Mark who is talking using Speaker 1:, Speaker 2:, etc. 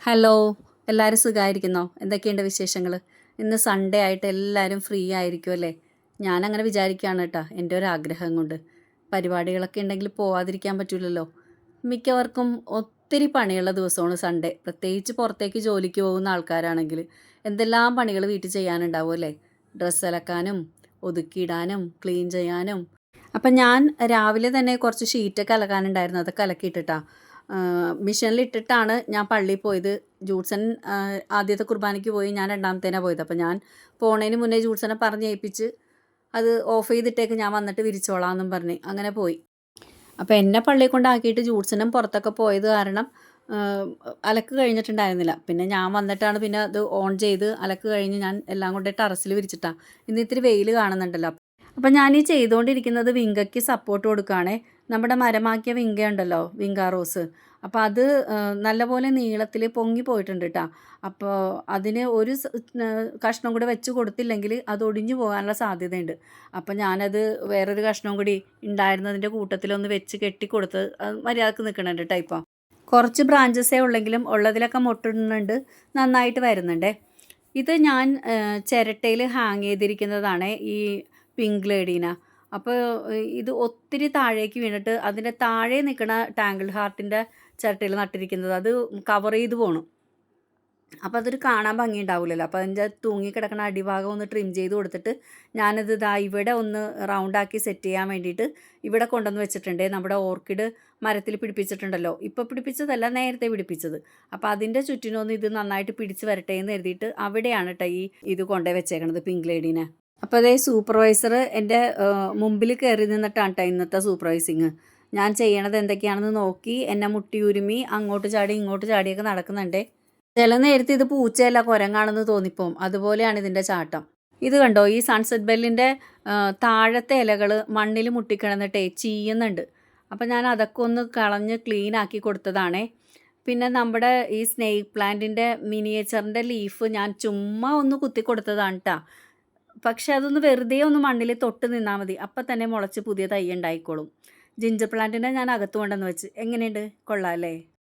Speaker 1: Hello എല്ലാവരും സുഖമായിരിക്കുന്നോ എന്തൊക്കെയുണ്ട് വിശേഷങ്ങൾ ഇന്ന് സൺഡേ ആയിട്ട് എല്ലാവരും ഫ്രീ ആയിരിക്കും അല്ലേ? ഞാനങ്ങനെ വിചാരിക്കുകയാണ് കേട്ടോ എന്റെ ഒരു ആഗ്രഹം കൊണ്ട്. പരിപാടികളൊക്കെ ഉണ്ടെങ്കിൽ പോവാതിരിക്കാൻ പറ്റില്ലല്ലോ മിക്കവർക്കും ഒത്തിരി പണിയുള്ള ദിവസമാണ് സൺഡേ പ്രത്യേകിച്ച് പുറത്തേക്ക് ജോലിക്ക് പോകുന്ന ആൾക്കാരാണെങ്കിൽ എന്തെല്ലാം പണികൾ വീട്ടിൽ ചെയ്യാനുണ്ടാവും അല്ലേ? ഡ്രസ്സ് അലക്കാനും ഒതുക്കിയിടാനും ക്ലീൻ ചെയ്യാനും. അപ്പം ഞാൻ രാവിലെ തന്നെ കുറച്ച് ഷീറ്റൊക്കെ അലക്കാനുണ്ടായിരുന്നു. അതൊക്കെ അലക്കിയിട്ടിട്ടാ മിഷനിൽ ഇട്ടിട്ടാണ് ഞാൻ പള്ളിയിൽ പോയത്. ജൂഡ്സൺ ആദ്യത്തെ കുർബാനയ്ക്ക് പോയി ഞാൻ രണ്ടാമത്തേനാണ് പോയത്. അപ്പോൾ ഞാൻ പോണതിന് മുന്നേ ജൂഡ്സനെ പറഞ്ഞ് ഏൽപ്പിച്ച് അത് ഓഫ് ചെയ്തിട്ടേക്ക് ഞാൻ വന്നിട്ട് വിരിച്ചോളാം എന്നും പറഞ്ഞ് അങ്ങനെ പോയി. അപ്പോൾ എന്നെ പള്ളിയിൽ കൊണ്ടാക്കിയിട്ട് ജൂഡ്സനും പുറത്തൊക്കെ പോയത് കാരണം അലക്ക് കഴിഞ്ഞിട്ടുണ്ടായിരുന്നില്ല. പിന്നെ ഞാൻ വന്നിട്ടാണ് പിന്നെ അത് ഓൺ ചെയ്ത് അലക്ക് കഴിഞ്ഞ് ഞാൻ എല്ലാം കൊണ്ട് ടെറസിൽ വിരിച്ചിട്ടാണ് ഇന്ന് ഇത്തിരി വെയിൽ കാണുന്നുണ്ടല്ലോ. അപ്പം ഞാൻ ഈ ചെയ്തുകൊണ്ടിരിക്കുന്നത് വിങ്കയ്ക്ക് സപ്പോർട്ട് കൊടുക്കുകയാണേ. നമ്മുടെ മരമാക്കിയ വിങ്ക ഉണ്ടല്ലോ വിങ്കാ റോസ്. അപ്പോൾ അത് നല്ലപോലെ നീളത്തിൽ പൊങ്ങി പോയിട്ടുണ്ട് കേട്ടോ അപ്പോൾ അതിന് ഒരു കഷ്ണം കൂടെ വെച്ച് കൊടുത്തില്ലെങ്കിൽ അത് ഒടിഞ്ഞു പോകാനുള്ള സാധ്യതയുണ്ട്. അപ്പം ഞാനത് വേറൊരു കഷ്ണം കൂടി ഉണ്ടായിരുന്നതിന്റെ കൂട്ടത്തിലൊന്ന് വെച്ച് കെട്ടിക്കൊടുത്ത് മര്യാദയ്ക്ക് നിൽക്കണുണ്ട് കേട്ടോ ഇപ്പോൾ കുറച്ച് ബ്രാഞ്ചസേ ഉള്ളെങ്കിലും ഉള്ളതിലൊക്കെ മുട്ടുന്നുണ്ട് നന്നായിട്ട് വരുന്നുണ്ടേ. ഇത് ഞാൻ ചിരട്ടയിൽ ഹാങ് ചെയ്തിരിക്കുന്നതാണ് ഈ പിങ്ക് ലേഡീന അപ്പോൾ ഇത് ഒത്തിരി താഴേക്ക് വീണിട്ട് അതിന്റെ താഴെ നിൽക്കുന്ന ടാങ്കിൾ ഹാർട്ടിന്റെ ചിരട്ടയിൽ നട്ടിരിക്കുന്നത്. അത് കവർ ചെയ്ത് പോണു. അപ്പോൾ അതൊരു കാണാൻ ഭംഗി ഉണ്ടാവില്ലല്ലോ അപ്പോൾ അതിന്റെ തൂങ്ങിക്കിടക്കുന്ന അടിഭാഗം ഒന്ന് ട്രിം ചെയ്ത് കൊടുത്തിട്ട് ഞാനത് ഇതാ ഇവിടെ ഒന്ന് റൗണ്ടാക്കി സെറ്റ് ചെയ്യാൻ വേണ്ടിയിട്ട് ഇവിടെ കൊണ്ടുവന്ന് വെച്ചിട്ടുണ്ട്. നമ്മുടെ ഓർക്കിഡ് മരത്തിൽ പിടിപ്പിച്ചിട്ടുണ്ടല്ലോ. ഇപ്പോൾ പിടിപ്പിച്ചതല്ല നേരത്തെ പിടിപ്പിച്ചത്. അപ്പോൾ അതിന്റെ ചുറ്റിനൊന്ന് ഇത് നന്നായിട്ട് പിടിച്ച് വരട്ടെ എന്ന് കരുതിയിട്ട് അവിടെയാണ് കേട്ടോ ഈ ഇത് കൊണ്ടുപോയി വെച്ചേക്കണത് പിങ്ക് ലേഡീനെ. അപ്പോൾ അതേ സൂപ്പർവൈസർ എന്റെ മുമ്പിൽ കയറി നിന്നിട്ടാണ് കേട്ടോ ഇന്നത്തെ സൂപ്പർവൈസിങ് ഞാൻ ചെയ്യണത് എന്തൊക്കെയാണെന്ന് നോക്കി എന്നെ മുട്ടിയുരുമി അങ്ങോട്ട് ചാടി ഇങ്ങോട്ട് ചാടിയൊക്കെ നടക്കുന്നുണ്ട്. ചില നേരത്തെ ഇത് പൂച്ചയല്ല കുരങ്ങാണെന്ന് തോന്നിപ്പോവും. അതുപോലെയാണ് ഇതിന്റെ ചാട്ടം. ഇത് കണ്ടോ? ഈ സൺസെറ്റ് ബെല്ലിന്റെ താഴത്തെ ഇലകൾ മണ്ണിൽ മുട്ടിക്കിടന്നിട്ടേ ചീയുന്നുണ്ട്. അപ്പോൾ ഞാൻ അതൊക്കെ ഒന്ന് കളഞ്ഞ് ക്ലീൻ ആക്കി കൊടുത്തതാണേ. പിന്നെ നമ്മുടെ ഈ സ്നേക്ക് പ്ലാന്റിന്റെ മിനിയേച്ചറിന്റെ ലീഫ് ഞാൻ ചുമ്മാ ഒന്ന് കുത്തി കൊടുത്തതാണ് കേട്ടോ പക്ഷെ അതൊന്ന് വെറുതെ ഒന്ന് മണ്ണിൽ തൊട്ട് നിന്നാൽ മതി. അപ്പം തന്നെ മുളച്ച് പുതിയ തൈ ഉണ്ടായിക്കോളും. ജിഞ്ചർ പ്ലാന്റിനെ ഞാൻ അകത്ത് കൊണ്ടുവന്ന് വെച്ച്. എങ്ങനെയുണ്ട്? കൊള്ളാം അല്ലേ?